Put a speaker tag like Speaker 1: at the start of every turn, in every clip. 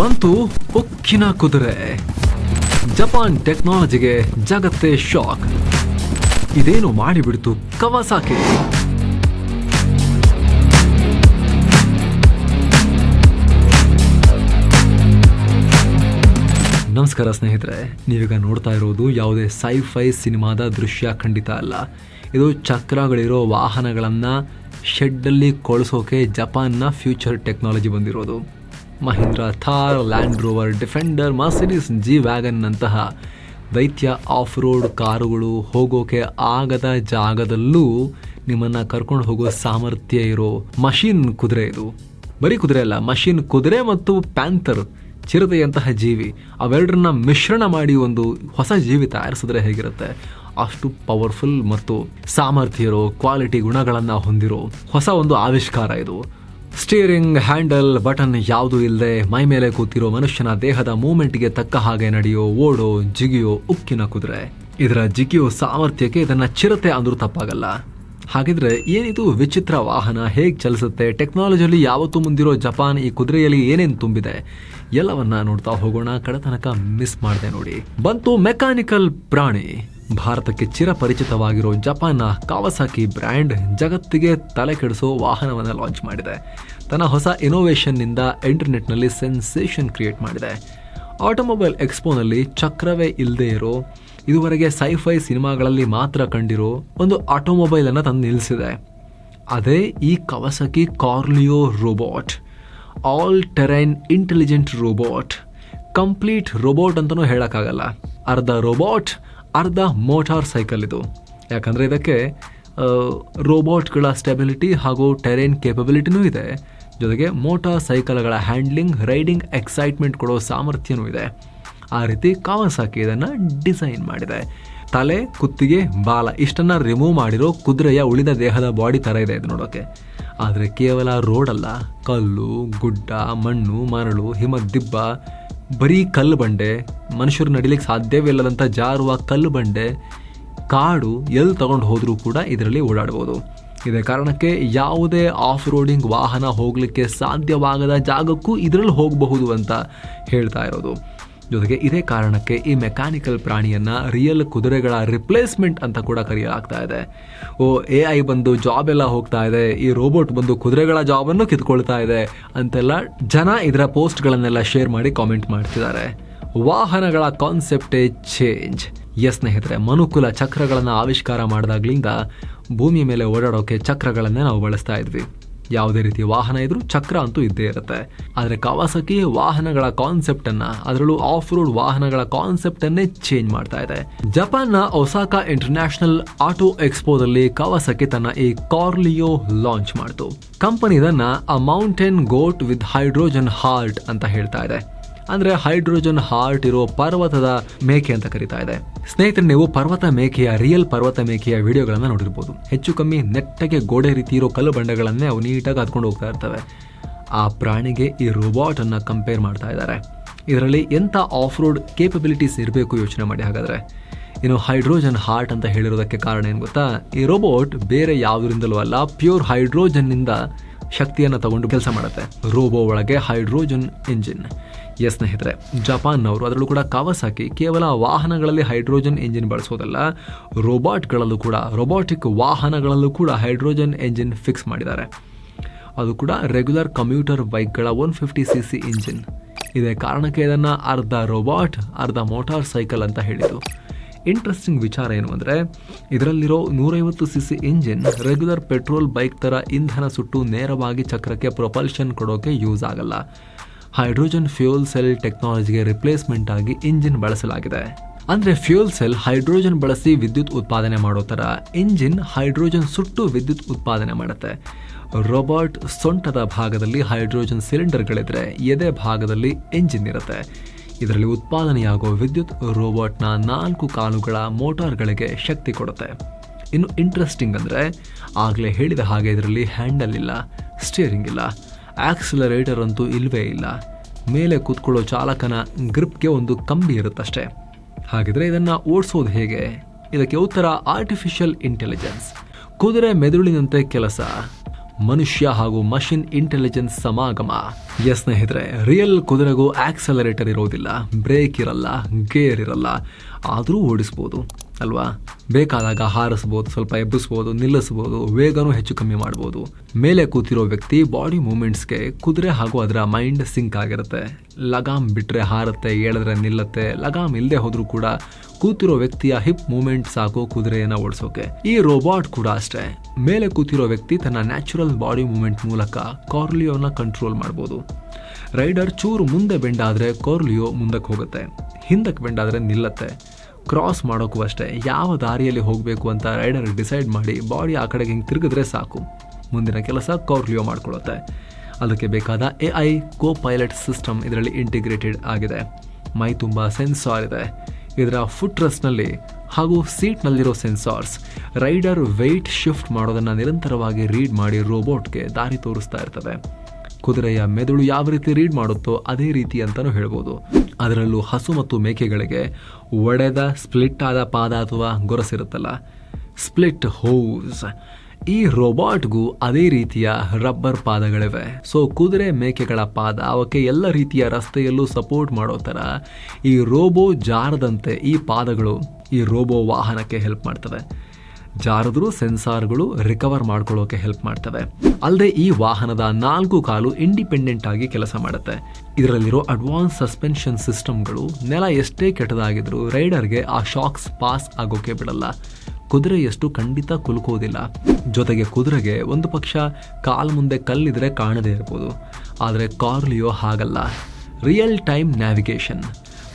Speaker 1: ಬಂತು ಉಕ್ಕಿನ ಕುದುರೆ. ಜಪಾನ್ ಟೆಕ್ನಾಲಜಿಗೆ ಜಗತ್ತೇ ಶಾಕ್. ಇದೇನು ಮಾಡಿಬಿಡ್ತು ಕವಾಸಾಕೆ. ನಮಸ್ಕಾರ ಸ್ನೇಹಿತರೆ, ನೀವೀಗ ನೋಡ್ತಾ ಇರೋದು ಯಾವುದೇ ಸೈಫೈ ಸಿನಿಮಾದ ದೃಶ್ಯ ಖಂಡಿತ ಅಲ್ಲ. ಇದು ಚಕ್ರಗಳಿರೋ ವಾಹನಗಳನ್ನು ಶೆಡ್ಡಲ್ಲಿ ಕೊಳಿಸೋಕೆ ಜಪಾನ್ನ ಫ್ಯೂಚರ್ ಟೆಕ್ನಾಲಜಿ ಬಂದಿರೋದು. Mahindra, Thar, land rover, defender, Mercedes G ವ್ಯಾಗನ್ನಂತಹ ದೈತ್ಯ ಆಫ್ ರೋಡ್ ಕಾರುಗಳು ಹೋಗೋಕೆ ಆಗದ ಜಾಗದಲ್ಲೂ ನಿಮ್ಮನ್ನು ಕರ್ಕೊಂಡು ಹೋಗೋ ಸಾಮರ್ಥ್ಯ ಇರೋ ಮಷೀನ್ ಕುದುರೆ ಇದು. ಬರೀ ಕುದುರೆ ಅಲ್ಲ, ಮಷೀನ್ ಕುದುರೆ ಮತ್ತು ಪ್ಯಾಂಥರ್, ಚಿರತೆಯಂತಹ ಜೀವಿ. ಅವೆರಡರನ್ನ ಮಿಶ್ರಣ ಮಾಡಿ ಒಂದು ಹೊಸ ಜೀವಿ ತಯಾರಿಸಿದ್ರೆ ಹೇಗಿರುತ್ತೆ? ಅಷ್ಟು ಪವರ್ಫುಲ್ ಮತ್ತು ಸಾಮರ್ಥ್ಯ ಇರೋ, ಕ್ವಾಲಿಟಿ ಗುಣಗಳನ್ನು ಹೊಂದಿರೋ ಹೊಸ ಒಂದು ಆವಿಷ್ಕಾರ ಇದು. ಸ್ಟೀರಿಂಗ್ ಹ್ಯಾಂಡಲ್ ಬಟನ್ ಯಾವುದೂ ಇಲ್ಲದೆ ಮೈ ಮೇಲೆ ಕೂತಿರೋ ಮನುಷ್ಯನ ದೇಹದ ಮೂಮೆಂಟ್ಗೆ ತಕ್ಕ ಹಾಗೆ ನಡೆಯೋ ಓಡೋ, ಜಿಗಿಯೋ, ಉಕ್ಕಿನ ಕುದುರೆ. ಇದರ ಜಿಗಿಯೋ ಸಾಮರ್ಥ್ಯಕ್ಕೆ ಇದನ್ನ ಚಿರತೆ ಅಂದ್ರೂ ತಪ್ಪಾಗಲ್ಲ. ಹಾಗಿದ್ರೆ ಏನಿದು ವಿಚಿತ್ರ ವಾಹನ ಹೇಗೆ ಚಲಿಸುತ್ತೆ? ಟೆಕ್ನಾಲಜಿಯಲ್ಲಿ ಯಾವತ್ತೂ ಮುಂದಿರೋ ಜಪಾನ್ ಈ ಕುದುರೆಯಲ್ಲಿ ಏನೇನು ತುಂಬಿದೆ? ಎಲ್ಲವನ್ನ ನೋಡ್ತಾ ಹೋಗೋಣ. ಕಡತನಕ ಮಿಸ್ ಮಾಡಿದೆ ನೋಡಿ. ಬಂತು ಮೆಕ್ಯಾನಿಕಲ್ ಪ್ರಾಣಿ. ಭಾರತಕ್ಕೆ ಚಿರಪರಿಚಿತವಾಗಿರೋ ಜಪಾನ್ನ ಕಾವಸಾಕಿ ಬ್ರ್ಯಾಂಡ್ ಜಗತ್ತಿಗೆ ತಲೆ ಕೆಡಿಸೋ ವಾಹನವನ್ನು ಲಾಂಚ್ ಮಾಡಿದೆ. ತನ್ನ ಹೊಸ ಇನೋವೇಷನ್ನಿಂದ ಇಂಟರ್ನೆಟ್ನಲ್ಲಿ ಸೆನ್ಸೇಷನ್ ಕ್ರಿಯೇಟ್ ಮಾಡಿದೆ. ಆಟೋಮೊಬೈಲ್ ಎಕ್ಸ್ಪೋನಲ್ಲಿ ಚಕ್ರವೇ ಇಲ್ಲದೆ ಇರೋ, ಇದುವರೆಗೆ ಸೈಫೈ ಸಿನಿಮಾಗಳಲ್ಲಿ ಮಾತ್ರ ಕಂಡಿರೋ ಒಂದು ಆಟೋಮೊಬೈಲನ್ನು ತಂದು ನಿಲ್ಲಿಸಿದೆ. ಅದೇ ಈ Kawasaki Corleo robot all terrain intelligent robot complete robot ಅಂತಲೂ ಹೇಳೋಕ್ಕಾಗಲ್ಲ. ಅರ್ಧ ರೋಬೋಟ್ ಅರ್ಧ ಮೋಟಾರ್ ಸೈಕಲ್ ಇದು. ಯಾಕಂದರೆ ಇದಕ್ಕೆ ರೋಬೋಟ್ಗಳ ಸ್ಟೆಬಿಲಿಟಿ ಹಾಗೂ ಟೆರೇನ್ ಕೇಪಬಿಲಿಟಿನೂ ಇದೆ. ಜೊತೆಗೆ ಮೋಟಾರ್ ಸೈಕಲ್ಗಳ ಹ್ಯಾಂಡ್ಲಿಂಗ್, ರೈಡಿಂಗ್ ಎಕ್ಸೈಟ್ಮೆಂಟ್ ಕೊಡೋ ಸಾಮರ್ಥ್ಯನೂ ಇದೆ. ಆ ರೀತಿ ಕಾವಸಾಕಿ ಇದನ್ನು ಡಿಸೈನ್ ಮಾಡಿದೆ. ತಲೆ, ಕುತ್ತಿಗೆ, ಬಾಲ ಇಷ್ಟನ್ನು ರಿಮೂವ್ ಮಾಡಿರೋ ಕುದುರೆಯ ಉಳಿದ ದೇಹದ ಬಾಡಿ ಥರ ಇದೆ ಇದು ನೋಡೋಕ್ಕೆ ಆದರೆ ಕೇವಲ ರೋಡಲ್ಲ. ಕಲ್ಲು, ಗುಡ್ಡ, ಮಣ್ಣು, ಮರಳು ಹಿಮದಿಬ್ಬ ಬರೀ ಕಲ್ಲು ಬಂಡೆ, ಮನುಷ್ಯರು ನಡಿಲಿಕ್ಕೆ ಸಾಧ್ಯವೇ ಇಲ್ಲದಂಥ ಜಾರುವ ಕಲ್ಲು ಬಂಡೆ, ಕಾಡು ಎಲ್ಲಿ ತಗೊಂಡು ಹೋದರೂ ಕೂಡ ಇದರಲ್ಲಿ ಓಡಾಡ್ಬೋದು. ಇದೇ ಕಾರಣಕ್ಕೆ ಯಾವುದೇ ಆಫ್ ರೋಡಿಂಗ್ ವಾಹನ ಹೋಗಲಿಕ್ಕೆ ಸಾಧ್ಯವಾಗದ ಜಾಗಕ್ಕೂ ಇದರಲ್ಲಿ ಹೋಗಬಹುದು ಅಂತ ಹೇಳ್ತಾ ಇರೋದು. ಜೊತೆಗೆ ಇದೇ ಕಾರಣಕ್ಕೆ ಈ ಮೆಕ್ಯಾನಿಕಲ್ ಪ್ರಾಣಿಯನ್ನ ರಿಯಲ್ ಕುದುರೆಗಳ ರಿಪ್ಲೇಸ್ಮೆಂಟ್ ಅಂತ ಕೂಡ ಕರೆಯಲಾಗ್ತಾ ಇದೆ. ಓ ಎ ಐ ಬಂದು ಜಾಬ್ ಎಲ್ಲ ಹೋಗ್ತಾ ಇದೆ, ಈ ರೋಬೋಟ್ ಬಂದು ಕುದುರೆಗಳ ಜಾಬನ್ನು ಕಿತ್ಕೊಳ್ತಾ ಇದೆ ಅಂತೆಲ್ಲ ಜನ ಇದರ ಪೋಸ್ಟ್ಗಳನ್ನೆಲ್ಲ ಶೇರ್ ಮಾಡಿ ಕಾಮೆಂಟ್ ಮಾಡ್ತಿದ್ದಾರೆ. ವಾಹನಗಳ ಕಾನ್ಸೆಪ್ಟೇ ಚೇಂಜ್ ಎಸ್ ಸ್ನೇಹಿತರೆ, ಮನುಕುಲ ಚಕ್ರಗಳನ್ನು ಆವಿಷ್ಕಾರ ಮಾಡಿದಾಗ್ಲಿಂದ ಭೂಮಿ ಮೇಲೆ ಓಡಾಡೋಕೆ ಚಕ್ರಗಳನ್ನೇ ನಾವು ಬಳಸ್ತಾ ಇದ್ವಿ. ಯಾವುದೇ ರೀತಿ ವಾಹನ ಇದ್ರೂ ಚಕ್ರ ಅಂತೂ ಇದ್ದೇ ಇರುತ್ತೆ. ಆದರೆ ಕವಾಸಕಿ ವಾಹನಗಳ ಕಾನ್ಸೆಪ್ಟ್ ಅದರಲ್ಲೂ ಆಫ್ ರೋಡ್ ವಾಹನಗಳ ಕಾನ್ಸೆಪ್ಟ್ ಅನ್ನೇ ಚೇಂಜ್ ಮಾಡ್ತಾ ಇದೆ. ಜಪಾನ್ನ ಒಸಾಕಾ ಇಂಟರ್ನ್ಯಾಷನಲ್ ಆಟೋ ಎಕ್ಸ್ಪೋದಲ್ಲಿ ಕವಾಸಕಿ ತನ್ನ ಈ ಕಾರ್ಲಿಯೋ ಲಾಂಚ್ ಮಾಡಿತು. ಕಂಪನಿ ಇದನ್ನ a mountain goat with hydrogen heart ಅಂತ ಹೇಳ್ತಾ ಇದೆ. ಅಂದ್ರೆ ಹೈಡ್ರೋಜನ್ ಹಾರ್ಟ್ ಇರೋ ಪರ್ವತದ ಮೇಕೆ ಅಂತ ಕರಿತಾ ಇದೆ. ಸ್ನೇಹಿತರೆ, ನೀವು ಪರ್ವತ ಮೇಕೆಯ ರಿಯಲ್ ಪರ್ವತ ಮೇಕೆಯ ವಿಡಿಯೋಗಳನ್ನ ನೋಡಿರ್ಬೋದು. ಹೆಚ್ಚು ಕಮ್ಮಿ ನೆಟ್ಟಗೆ ಗೋಡೆ ರೀತಿ ಇರೋ ಕಲ್ಲು ಬಂಡೆಗಳನ್ನೇ ಅವು ನೀಟಾಗಿ ಹತ್ಕೊಂಡು ಹೋಗ್ತಾ ಇರ್ತವೆ. ಆ ಪ್ರಾಣಿಗೆ ಈ ರೋಬೋಟ್ ಅನ್ನ ಕಂಪೇರ್ ಮಾಡ್ತಾ ಇದ್ದಾರೆ. ಇದರಲ್ಲಿ ಎಂಥ ಆಫ್ ರೋಡ್ ಕೇಪಬಿಲಿಟೀಸ್ ಇರಬೇಕು ಯೋಚನೆ ಮಾಡಿ ಹಾಗಾದ್ರೆ? ಇನ್ನು ಹೈಡ್ರೋಜನ್ ಹಾರ್ಟ್ ಅಂತ ಹೇಳಿರೋದಕ್ಕೆ ಕಾರಣ ಏನು ಗೊತ್ತಾ? ಈ ರೋಬೋಟ್ ಬೇರೆ ಯಾವುದರಿಂದಲೂ ಅಲ್ಲ ಪ್ಯೂರ್ ಹೈಡ್ರೋಜನ್ನಿಂದ ಶಕ್ತಿಯನ್ನು ತಗೊಂಡು ಕೆಲಸ ಮಾಡುತ್ತೆ. ರೋಬೋ ಒಳಗೆ ಹೈಡ್ರೋಜನ್ ಇಂಜಿನ್ ಎಸ್ ಸ್ನೇಹಿತರೆ, ಜಪಾನ್ನವರು ಅದರಲ್ಲೂ ಕೂಡ ಕಾವಸಾಕಿ ಕೇವಲ ವಾಹನಗಳಲ್ಲಿ ಹೈಡ್ರೋಜನ್ ಇಂಜಿನ್ ಬಳಸೋದಲ್ಲ, ರೋಬೋಟ್ಗಳಲ್ಲೂ ಕೂಡ, ರೋಬೋಟಿಕ್ ವಾಹನಗಳಲ್ಲೂ ಕೂಡ ಹೈಡ್ರೋಜನ್ ಇಂಜಿನ್ ಫಿಕ್ಸ್ ಮಾಡಿದ್ದಾರೆ. ಅದು ಕೂಡ regular commuter ಬೈಕ್ಗಳ one fifty C C engine. ಇದೇ ಕಾರಣಕ್ಕೆ ಇದನ್ನು ಅರ್ಧ ರೋಬೋಟ್, ಅರ್ಧ ಮೋಟಾರ್ ಸೈಕಲ್ ಅಂತ ಹೇಳಿದ್ದು. ಇಂಟ್ರೆಸ್ಟಿಂಗ್ ವಿಚಾರ ಏನು ಅಂದರೆ, ಇದರಲ್ಲಿರೋ ನೂರೈವತ್ತು C C engine regular petrol bike ಥರ ಇಂಧನ ಸುಟ್ಟು ನೇರವಾಗಿ ಚಕ್ರಕ್ಕೆ ಪ್ರೊಪಲ್ಷನ್ ಕೊಡೋಕೆ ಯೂಸ್ ಆಗಲ್ಲ. ಹೈಡ್ರೋಜನ್ ಫ್ಯೂಲ್ ಸೆಲ್ ಟೆಕ್ನಾಲಜಿಗೆ ರಿಪ್ಲೇಸ್ಮೆಂಟ್ ಆಗಿ ಇಂಜಿನ್ ಬಳಸಲಾಗಿದೆ. ಅಂದ್ರೆ ಫ್ಯೂಲ್ ಸೆಲ್ ಹೈಡ್ರೋಜನ್ ಬಳಸಿ ವಿದ್ಯುತ್ ಉತ್ಪಾದನೆ ಮಾಡೋ ಥರ ಇಂಜಿನ್ ಹೈಡ್ರೋಜನ್ ಸುಟ್ಟು ವಿದ್ಯುತ್ ಉತ್ಪಾದನೆ ಮಾಡುತ್ತೆ. ರೋಬೋಟ್ ಸೊಂಟದ ಭಾಗದಲ್ಲಿ ಹೈಡ್ರೋಜನ್ ಸಿಲಿಂಡರ್ಗಳಿದ್ರೆ ಎದೆ ಭಾಗದಲ್ಲಿ ಇಂಜಿನ್ ಇರುತ್ತೆ. ಇದರಲ್ಲಿ ಉತ್ಪಾದನೆಯಾಗುವ ವಿದ್ಯುತ್ ರೋಬೋಟ್ನ ನಾಲ್ಕು ಕಾಲುಗಳ ಮೋಟಾರ್ಗಳಿಗೆ ಶಕ್ತಿ ಕೊಡುತ್ತೆ. ಇನ್ನು ಇಂಟ್ರೆಸ್ಟಿಂಗ್ ಅಂದರೆ ಆಗಲೇ ಹೇಳಿದ ಹಾಗೆ ಇದರಲ್ಲಿ ಹ್ಯಾಂಡಲ್ ಇಲ್ಲ ಸ್ಟಿಯರಿಂಗ್ ಇಲ್ಲ. ಆಕ್ಸಿಲರೇಟರ್ ಅಂತೂ ಇಲ್ಲವೇ ಇಲ್ಲ. ಮೇಲೆ ಕೂತ್ಕೊಳ್ಳೋ ಚಾಲಕನ ಗ್ರಿಪ್ಗೆ ಒಂದು ಕಂಬಿ ಇರುತ್ತಷ್ಟೇ. ಹಾಗಿದ್ರೆ ಇದನ್ನು ಓಡಿಸೋದು ಹೇಗೆ? ಇದಕ್ಕೆ ಉತ್ತರ ಆರ್ಟಿಫಿಷಿಯಲ್ ಇಂಟೆಲಿಜೆನ್ಸ್ ಕುದುರೆ ಮೆದುಳಿನಂತೆ ಕೆಲಸ. ಮನುಷ್ಯ ಹಾಗೂ ಮಷಿನ್ ಇಂಟೆಲಿಜೆನ್ಸ್ ಸಮಾಗಮ. ಎಸ್ ಸ್ನೇಹಿತರೆ ರಿಯಲ್ ಕುದುರೆಗೂ ಆಕ್ಸಲರೇಟರ್ ಇರೋದಿಲ್ಲ. ಬ್ರೇಕ್ ಇರಲ್ಲ ಗೇರ್ ಇರಲ್ಲ. ಆದರೂ ಓಡಿಸ್ಬೋದು. ಅಲ್ವಾ ಬೇಕಾದಾಗ ಹಾರಿಸ್ಬೋದು, ಸ್ವಲ್ಪ ಎಬ್ಬಿಸ್ಬೋದು, ನಿಲ್ಲಿಸ್ಬೋದು, ವೇಗನೂ ಹೆಚ್ಚು ಕಮ್ಮಿ ಮಾಡ್ಬೋದು. ಮೇಲೆ ಕೂತಿರೋ ವ್ಯಕ್ತಿ ಬಾಡಿ ಮೂಮೆಂಟ್ಸ್ಗೆ ಕುದುರೆ ಹಾಗೂ ಅದರ ಮೈಂಡ್ ಸಿಂಕ್ ಆಗಿರುತ್ತೆ. ಲಗಾಮ್ ಬಿಟ್ಟರೆ ಹಾರುತ್ತೆ ಹೇಳಿದ್ರೆ ನಿಲ್ಲತ್ತೆ. ಲಗಾಮ್ ಇಲ್ಲದೆ ಹೋದರೂ ಕೂಡ ಕೂತಿರೋ ವ್ಯಕ್ತಿಯ ಹಿಪ್ ಮೂಮೆಂಟ್ ಸಾಕು ಕುದುರೆಯನ್ನು ಓಡಿಸೋಕೆ. ಈ ರೋಬೋಟ್ ಕೂಡ ಅಷ್ಟೇ. ಮೇಲೆ ಕೂತಿರೋ ವ್ಯಕ್ತಿ ತನ್ನ ನ್ಯಾಚುರಲ್ ಬಾಡಿ ಮೂಮೆಂಟ್ ಮೂಲಕ ಕಾರ್ಲಿಯೋನ ಕಂಟ್ರೋಲ್ ಮಾಡ್ಬೋದು. ರೈಡರ್ ಚೂರು ಮುಂದೆ ಬೆಂಡಾದ್ರೆ ಕಾರ್ಲಿಯೋ ಮುಂದಕ್ಕೆ ಹೋಗುತ್ತೆ. ಹಿಂದಕ್ಕೆ ಬೆಂಡಾದ್ರೆ ನಿಲ್ಲತ್ತೆ. ಕ್ರಾಸ್ ಮಾಡೋಕ್ಕೂ ಅಷ್ಟೇ. ಯಾವ ದಾರಿಯಲ್ಲಿ ಹೋಗಬೇಕು ಅಂತ ರೈಡರ್ ಡಿಸೈಡ್ ಮಾಡಿ ಬಾಡಿ ಆ ಕಡೆಗೆ ಹಿಂಗೆ ತಿರುಗಿದ್ರೆ ಸಾಕು. ಮುಂದಿನ ಕೆಲಸ ಕೌರ್ಲಿಯೋ ಮಾಡಿಕೊಳ್ಳುತ್ತೆ. ಅದಕ್ಕೆ ಬೇಕಾದ A I co pilot system ಇದರಲ್ಲಿ ಇಂಟಿಗ್ರೇಟೆಡ್ ಆಗಿದೆ. ಮೈ ತುಂಬ ಸೆನ್ಸಾರ್ ಇದೆ. ಇದರ ಫುಟ್ ರೆಸ್ಟ್ನಲ್ಲಿ ಹಾಗೂ ಸೀಟ್ನಲ್ಲಿರೋ ಸೆನ್ಸಾರ್ಸ್ ರೈಡರ್ ವೆಯ್ಟ್ ಶಿಫ್ಟ್ ಮಾಡೋದನ್ನು ನಿರಂತರವಾಗಿ ರೀಡ್ ಮಾಡಿ ರೋಬೋಟ್ಗೆ ದಾರಿ ತೋರಿಸ್ತಾ ಇರ್ತವೆ ಕುದುರೆಯ ಮೆದುಳು ಯಾವ ರೀತಿ ರೀಡ್ ಮಾಡುತ್ತೋ ಅದೇ ರೀತಿ ಅಂತಲೂ ಹೇಳ್ಬೋದು. ಅದರಲ್ಲೂ ಹಸು ಮತ್ತು ಮೇಕೆಗಳಿಗೆ ಒಡೆದ, ಸ್ಪ್ಲಿಟ್ ಆದ ಪಾದ ಅಥವಾ ಗೊರಸಿರುತ್ತಲ್ಲ. Split hose. ಈ ರೋಬಾಟ್ಗೂ ಅದೇ ರೀತಿಯ ರಬ್ಬರ್ ಪಾದಗಳಿವೆ. ಸೊ, ಕುದುರೆ ಮೇಕೆಗಳ ಪಾದ ಅವಕ್ಕೆ ಎಲ್ಲ ರೀತಿಯ ರಸ್ತೆಯಲ್ಲೂ ಸಪೋರ್ಟ್ ಮಾಡೋ ಥರ ಈ ರೋಬೋ ಜಾರದಂತೆ ಈ ಪಾದಗಳು ಈ ರೋಬೋ ವಾಹನಕ್ಕೆ ಹೆಲ್ಪ್ ಮಾಡ್ತವೆ. ಜಾರದ್ರು ಸೆನ್ಸಾರ್ಗಳು ರಿಕವರ್ ಮಾಡ್ಕೊಳ್ಳೋಕೆ ಹೆಲ್ಪ್ ಮಾಡ್ತವೆ. ಅಲ್ಲದೆ ಈ ವಾಹನದ ನಾಲ್ಕು ಕಾಲು ಇಂಡಿಪೆಂಡೆಂಟ್ ಆಗಿ ಕೆಲಸ ಮಾಡುತ್ತೆ. ಇದರಲ್ಲಿರೋ ಅಡ್ವಾನ್ಸ್ ಸಸ್ಪೆನ್ಷನ್ ಸಿಸ್ಟಮ್ಗಳು ನೆಲ ಎಷ್ಟೇ ಕೆಟ್ಟದಾಗಿದ್ರು ರೈಡರ್ಗೆ ಆ ಶಾಕ್ಸ್ ಪಾಸ್ ಆಗೋಕೆ ಬಿಡಲ್ಲ. ಕುದುರೆಯಷ್ಟು ಖಂಡಿತ ಕುಲುಕೋದಿಲ್ಲ. ಜೊತೆಗೆ ಕುದುರೆಗೆ ಒಂದು ಪಕ್ಷ ಕಾಲ್ ಮುಂದೆ ಕಲ್ಲಿದ್ರೆ ಕಾಣದೇ ಇರ್ಬೋದು. ಆದರೆ ಕಾರ್ಲಿಯೋ ಹಾಗಲ್ಲ. Real time navigation.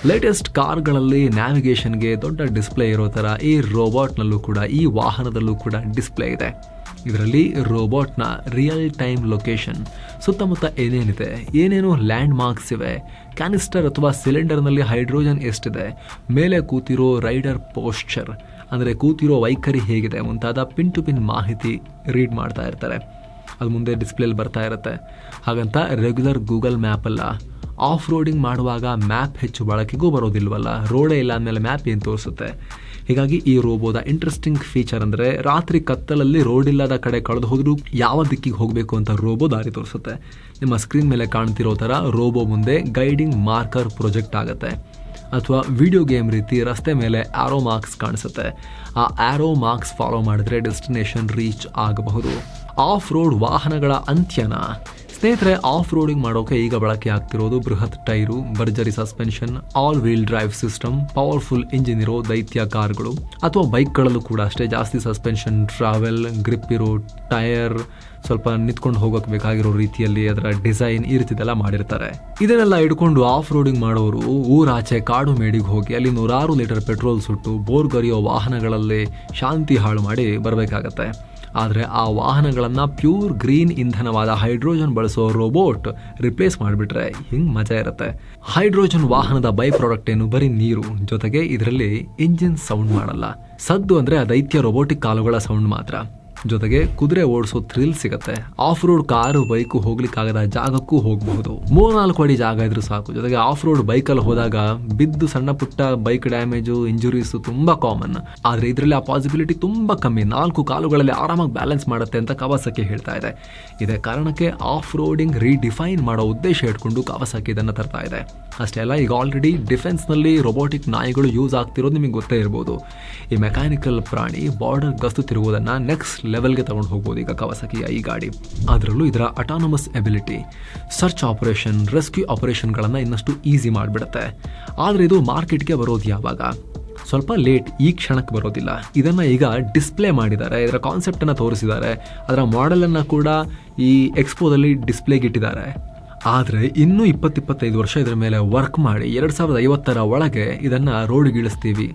Speaker 1: ಲೇಟೆಸ್ಟ್ ಕಾರ್ಗಳಲ್ಲಿ ನ್ಯಾವಿಗೇಷನ್ಗೆ ದೊಡ್ಡ ಡಿಸ್ಪ್ಲೇ ಇರೋ ಥರ ಈ ರೋಬೋಟ್ನಲ್ಲೂ ಕೂಡ, ಈ ವಾಹನದಲ್ಲೂ ಕೂಡ ಡಿಸ್ಪ್ಲೇ ಇದೆ. ಇದರಲ್ಲಿ ರೋಬೋಟ್ನ ರಿಯಲ್ ಟೈಮ್ ಲೊಕೇಶನ್ ಸುತ್ತಮುತ್ತ ಏನೇನಿದೆ, ಏನೇನು ಲ್ಯಾಂಡ್ ಮಾರ್ಕ್ಸ್ ಇವೆ ಕ್ಯಾನಿಸ್ಟರ್ ಅಥವಾ ಸಿಲಿಂಡರ್ನಲ್ಲಿ ಹೈಡ್ರೋಜನ್ ಎಷ್ಟಿದೆ, ಮೇಲೆ ಕೂತಿರೋ ರೈಡರ್ ಪೋಸ್ಚರ್ ಅಂದರೆ ಕೂತಿರೋ ವೈಖರಿ ಹೇಗಿದೆ ಮುಂತಾದ ಪಿನ್ ಟು ಪಿನ್ ಮಾಹಿತಿ ರೀಡ್ ಮಾಡ್ತಾ ಇರ್ತಾರೆ. ಅದು ಮುಂದೆ ಡಿಸ್ಪ್ಲೇಲಿ ಬರ್ತಾ ಇರುತ್ತೆ. ಹಾಗಂತ ರೆಗ್ಯುಲರ್ ಗೂಗಲ್ ಮ್ಯಾಪಲ್ಲ ಆಫ್ ರೋಡಿಂಗ್ ಮಾಡುವಾಗ ಮ್ಯಾಪ್ ಹೆಚ್ಚು ಬಳಕೆಗೂ ಬರೋದಿಲ್ವಲ್ಲ? ರೋಡೇ ಇಲ್ಲ ಅಂದಮೇಲೆ ಮ್ಯಾಪ್ ಏನು ತೋರಿಸುತ್ತೆ? ಹೀಗಾಗಿ ಈ ರೋಬೋದ ಇಂಟ್ರೆಸ್ಟಿಂಗ್ ಫೀಚರ್ ಅಂದರೆ ರಾತ್ರಿ ಕತ್ತಲಲ್ಲಿ ರೋಡ್ ಇಲ್ಲದ ಕಡೆ ಕಳೆದು ಹೋದರೂ ಯಾವ ದಿಕ್ಕಿಗೆ ಹೋಗಬೇಕು ಅಂತ ರೋಬೋ ದಾರಿ ತೋರಿಸುತ್ತೆ. ನಿಮ್ಮ ಸ್ಕ್ರೀನ್ ಮೇಲೆ ಕಾಣ್ತಿರೋ ಥರ ರೋಬೋ ಮುಂದೆ ಗೈಡಿಂಗ್ ಮಾರ್ಕರ್ ಪ್ರೊಜೆಕ್ಟ್ ಆಗುತ್ತೆ. ಅಥವಾ ವಿಡಿಯೋ ಗೇಮ್ ರೀತಿ ರಸ್ತೆ ಮೇಲೆ ಆ್ಯರೋ ಮಾರ್ಕ್ಸ್ ಕಾಣಿಸುತ್ತೆ. ಆ ಆರೋ ಮಾರ್ಕ್ಸ್ ಫಾಲೋ ಮಾಡಿದ್ರೆ ಡೆಸ್ಟಿನೇಷನ್ ರೀಚ್ ಆಗಬಹುದು. ಆಫ್ ರೋಡ್ ವಾಹನಗಳ ಅಂತ್ಯನ? ಸ್ನೇಹಿತರೆ ಆಫ್ ರೋಡಿಂಗ್ ಮಾಡೋಕೆ ಈಗ ಬಳಕೆ ಆಗ್ತಿರೋದು ಬೃಹತ್ ಟೈರು, ಭರ್ಜರಿ suspension all wheel drive system powerful engine ಇರೋ ದೈತ್ಯ ಕಾರ್ಗಳು, ಅಥವಾ ಬೈಕ್ಗಳಲ್ಲೂ ಕೂಡ ಅಷ್ಟೇ ಜಾಸ್ತಿ ಸಸ್ಪೆನ್ಷನ್ ಟ್ರಾವೆಲ್ ಗ್ರಿಪ್ ಇರೋ ಟೈರ್, ಸ್ವಲ್ಪ ನಿಂತ್ಕೊಂಡು ಹೋಗೋಕೆ ಬೇಕಾಗಿರೋ ರೀತಿಯಲ್ಲಿ ಅದರ ಡಿಸೈನ್ ಈ ರೀತಿದೆಲ್ಲ ಮಾಡಿರ್ತಾರೆ. ಇದನ್ನೆಲ್ಲ ಇಟ್ಕೊಂಡು ಆಫ್ ರೋಡಿಂಗ್ ಮಾಡೋರು ಊರಾಚೆ ಕಾಡು ಮೇಡಿಗೆ ಹೋಗಿ ಅಲ್ಲಿ ನೂರಾರು ಲೀಟರ್ ಪೆಟ್ರೋಲ್ ಸುಟ್ಟು ಬೋರ್ಗರಿಯೋ ವಾಹನಗಳಲ್ಲಿ ಶಾಂತಿ ಹಾಳು ಮಾಡಿ ಬರಬೇಕಾಗತ್ತೆ. ಆದರೆ ಆ ವಾಹನಗಳನ್ನು ಪ್ಯೂರ್ ಗ್ರೀನ್ ಇಂಧನವಾದ ಹೈಡ್ರೋಜನ್ ಬಳಸೋ ರೋಬೋಟ್ ರಿಪ್ಲೇಸ್ ಮಾಡಿಬಿಟ್ರೆ ಹಿಂಗೆ ಮಜಾ ಇರುತ್ತೆ. ಹೈಡ್ರೋಜನ್ ವಾಹನದ ಬೈ ಪ್ರಾಡಕ್ಟ್ ಏನು? ಬರೀ ನೀರು. ಜೊತೆಗೆ ಇದರಲ್ಲಿ ಇಂಜಿನ್ ಸೌಂಡ್ ಮಾಡಲ್ಲ. ಸದ್ದು ಅಂದರೆ ಅದೈತ್ಯ ದೈತ್ಯ ರೋಬೋಟಿಕ್ ಕಾಲುಗಳ ಸೌಂಡ್ ಮಾತ್ರ. ಜೊತೆಗೆ ಕುದುರೆ ಓಡಿಸೋ ಥ್ರಿಲ್ ಸಿಗುತ್ತೆ. ಆಫ್ ರೋಡ್ ಕಾರು ಬೈಕು ಹೋಗ್ಲಿಕ್ಕಾಗದ ಜಾಗಕ್ಕೂ ಹೋಗಬಹುದು. ಮೂರ್ನಾಲ್ಕು ಅಡಿ ಜಾಗ ಇದ್ರೂ ಸಾಕು. ಜೊತೆಗೆ ಆಫ್ ರೋಡ್ ಬೈಕಲ್ಲಿ ಹೋದಾಗ ಬಿದ್ದು ಸಣ್ಣ ಪುಟ್ಟ ಬೈಕ್ ಡ್ಯಾಮೇಜು ಇಂಜುರೀಸ್ ತುಂಬಾ ಕಾಮನ್ ಆದ್ರೆ ಇದರಲ್ಲಿ ಆ ಪಾಸಿಬಿಲಿಟಿ ತುಂಬಾ ಕಮ್ಮಿ. ನಾಲ್ಕು ಕಾಲುಗಳಲ್ಲಿ ಆರಾಮಾಗಿ ಬ್ಯಾಲೆನ್ಸ್ ಮಾಡುತ್ತೆ ಅಂತ ಕವಾಸಕ್ಕೆ ಹೇಳ್ತಾ ಇದೆ. ಇದೇ ಕಾರಣಕ್ಕೆ ಆಫ್ ರೋಡಿಂಗ್ ರೀಡಿಫೈನ್ ಮಾಡೋ ಉದ್ದೇಶ ಇಟ್ಕೊಂಡು ಕವಾಸಕ್ಕೆ ಇದನ್ನು ತರ್ತಾ ಇದೆ. ಅಷ್ಟೇ ಅಲ್ಲ, ಈಗ ಆಲ್ರೆಡಿ ಡಿಫೆನ್ಸ್ನಲ್ಲಿ ರೊಬೋಟಿಕ್ ನಾಯಿಗಳು ಯೂಸ್ ಆಗ್ತಿರೋದು ನಿಮಗೆ ಗೊತ್ತೇ ಇರ್ಬೋದು. ಈ ಮೆಕ್ಯಾನಿಕಲ್ ಪ್ರಾಣಿ ಬಾರ್ಡರ್ ಗಸ್ತು ತಿರುಗೋದನ್ನು ನೆಕ್ಸ್ಟ್ ಲೆವೆಲ್ಗೆ ತಗೊಂಡು ಹೋಗ್ಬೋದು ಈಗ ಕವಸಕಿಯ ಈ ಗಾಡಿ. ಅದರಲ್ಲೂ ಇದರ autonomous ability search operation rescue ಆಪರೇಷನ್ಗಳನ್ನು ಇನ್ನಷ್ಟು ಈಸಿ ಮಾಡಿಬಿಡುತ್ತೆ. ಆದರೆ ಇದು ಮಾರ್ಕೆಟ್ಗೆ ಬರೋದು ಯಾವಾಗ? ಸ್ವಲ್ಪ ಲೇಟ್ ಈ ಕ್ಷಣಕ್ಕೆ ಬರೋದಿಲ್ಲ. ಇದನ್ನು ಈಗ ಡಿಸ್ಪ್ಲೇ ಮಾಡಿದ್ದಾರೆ, ಇದರ ಕಾನ್ಸೆಪ್ಟನ್ನು ತೋರಿಸಿದ್ದಾರೆ. ಅದರ ಮಾಡೆಲನ್ನು ಕೂಡ ಈ ಎಕ್ಸ್ಪೋದಲ್ಲಿ ಡಿಸ್ಪ್ಲೇಗೆ ಇಟ್ಟಿದ್ದಾರೆ. ಆದರೆ ಇನ್ನೂ ಇಪ್ಪತ್ತಿಪ್ಪತ್ತೈದು ವರ್ಷ ಇದರ ಮೇಲೆ ವರ್ಕ್ ಮಾಡಿ ಎರಡು ಸಾವಿರದ ಐವತ್ತರ ಒಳಗೆ ಇದನ್ನು ರೋಡ್ಗೆ ಇಳಿಸ್ತೀವಿ.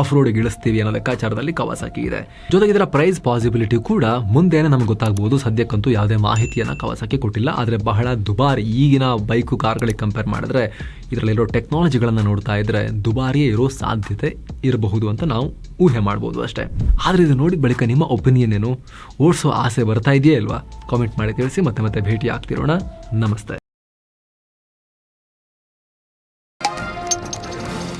Speaker 1: ಆಫ್ ರೋಡ್ಗೆ ಇಳಿಸ್ತೀವಿ ಅನ್ನೋ ಲೆಕ್ಕಾಚಾರದಲ್ಲಿ ಕವಾಸಾಕಿ ಇದೆ. ಜೊತೆಗೆ ಇದರ ಪ್ರೈಸ್ ಪಾಸಿಬಿಲಿಟಿ ಕೂಡ ಮುಂದೆನೇ ನಮ್ಗೆ ಗೊತ್ತಾಗಬಹುದು ಸದ್ಯಕ್ಕಂತೂ ಯಾವುದೇ ಮಾಹಿತಿಯನ್ನು ಕವಾಸಾಕಿ ಕೊಟ್ಟಿಲ್ಲ. ಆದರೆ ಬಹಳ ದುಬಾರಿ ಈಗಿನ ಬೈಕು ಕಾರ್ಗಳಿಗೆ ಕಂಪೇರ್ ಮಾಡಿದ್ರೆ ಇದರಲ್ಲಿರೋ ಟೆಕ್ನಾಲಜಿಗಳನ್ನು ನೋಡ್ತಾ ಇದ್ರೆ ದುಬಾರಿಯೇ ಇರೋ ಸಾಧ್ಯತೆ ಇರಬಹುದು ಅಂತ ನಾವು ಊಹೆ ಮಾಡ್ಬೋದು ಅಷ್ಟೇ. ಆದರೆ ಇದು ನೋಡಿದ ಬಳಿಕ ನಿಮ್ಮ ಒಪಿನಿಯನ್ ಏನು? ಓಡಿಸೋ ಆಸೆ ಬರ್ತಾ ಇದೆಯೇ ಅಲ್ವಾ ಕಾಮೆಂಟ್ ಮಾಡಿ ತಿಳಿಸಿ ಮತ್ತೆ ಮತ್ತೆ ಭೇಟಿ ಆಗ್ತಿರೋಣ ನಮಸ್ತೆ.